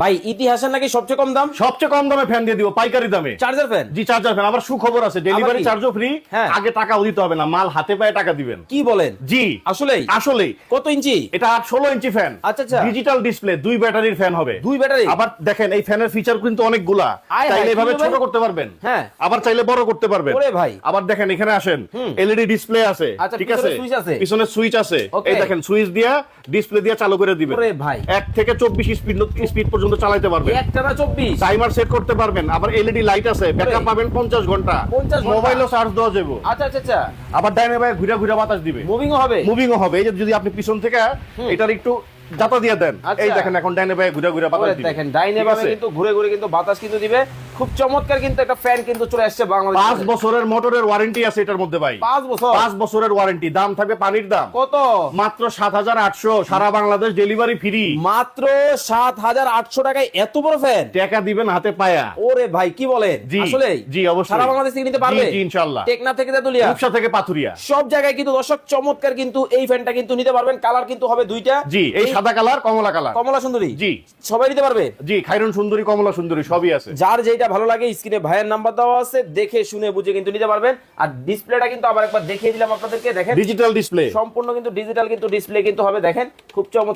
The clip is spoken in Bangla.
ভাই ইতিহাসের নাকি সবচেয়ে কম দাম? সবচেয়ে কম দামে ফ্যান দিয়ে দিব পাইকারি দামে। চার্জার ফ্যান জি চার্জার ফ্যান আবার সুখবর আছে ডেলিভারি চার্জও ফ্রি। আগে টাকাও দিতে হবে না মাল হাতে পায়ে টাকা দিবেন। কি বলেন? জি। আসলেই? আসলেই। কত ইঞ্চি? এটা আট ষোলো ইঞ্চি ফ্যান আচ্ছা, আচ্ছা। ডিজিটাল ডিসপ্লে দুই ব্যাটারির ফ্যান হবে। দুই ব্যাটারি? আবার দেখেন এই ফ্যানের ফিচার কিন্তু অনেকগুলা। চাইলে এভাবে ছোট করতে পারবেন। হ্যাঁ। আবার চাইলে বড় করতে পারবেন। ওরে ভাই। আবার দেখেন এখানে আসেন। এলইডি ডিসপ্লে আছে আচ্ছা, ঠিক আছে? সুইচ আছে। পিছনে সুইচ আছে। এই দেখেন সুইচ দিয়া ডিসপ্লে দিয়া চালু করে দিবেন। ওরে ভাই। এক থেকে চব্বিশ স্পিড স্পিড পর্যন্ত চালাতে পারবেন। একটা না চব্বিশ। টাইমার সেট করতে পারবেন। আবার এলইডি লাইট আছে ব্যাকআপ পাবেন পঞ্চাশ ঘণ্টা। 50 ঘণ্টা। মোবাইলও চার্জ দেওয়া যাবে। আচ্ছা আচ্ছা আচ্ছা। আবার ডাইনে ভাই ঘুরে ঘুরে বাতাস দিবে। মুভিং হবে। মুভিং হবে। এই যে যদি আপনি পিছন থেকে এটার একটু জাতা দিয়ে দেন। আচ্ছা। এই দেখেন এখন ডাইনে ভাই ঘুরে ঘুরে বাতাস দিবে। দেখেন ডাইনে বাইরে কিন্তু ঘুরে ঘুরে কিন্তু বাতাস কিন্তু দিবে। খুব চমৎকার কিন্তু একটা ফ্যান কিন্তু চলে আসছে বাংলাদেশ পাঁচ বছরের মোটরের ওয়ারেন্টি আছে এটার মধ্যে ভাই। পাঁচ বছর? পাঁচ বছরের ওয়ারেন্টি দাম থাকবে পানির দাম। কত? মাত্র সাত হাজার আটশো। সারা বাংলাদেশ ডেলিভারি ফ্রি মাত্র সাত হাজার আটশো টাকায় এত বড় ফ্যান টাকা দিবেন হাতে পায়া। ওরে ভাই কি বলেন? জি আসলে জি অবশ্যই। সারা বাংলাদেশ থেকে নিতে পারবে? জি, ইনশাআল্লাহ। টেকনা থেকে তেতুলিয়া? রূপসা থেকে পাথুরিয়া। সব জায়গায় কিন্তু দর্শক চমৎকার কিন্তু এই ফ্যানটা কিন্তু নিতে পারবেন। কালার কিন্তু হবে দুইটা। জি এই সাদা কালার কমলা কালার কমলা সুন্দরী। জি। সবাই নিতে পারবে? জি খাইরুন সুন্দরী কমলা সুন্দরী সবই আছে। যার যেটা ভালো লাগে স্ক্রিনে ভাইয়ের নাম্বার দেওয়া আছে দেখে শুনে বুঝে কিন্তু নিতে পারবেন। আর ডিসপ্লেটা কিন্তু আবার একবার দেখিয়ে দিলাম আপনাদেরকে দেখেন। ডিজিটাল ডিসপ্লে সম্পূর্ণ কিন্তু ডিজিটাল কিন্তু ডিসপ্লে কিন্তু হবে দেখেন। খুব চমৎকার।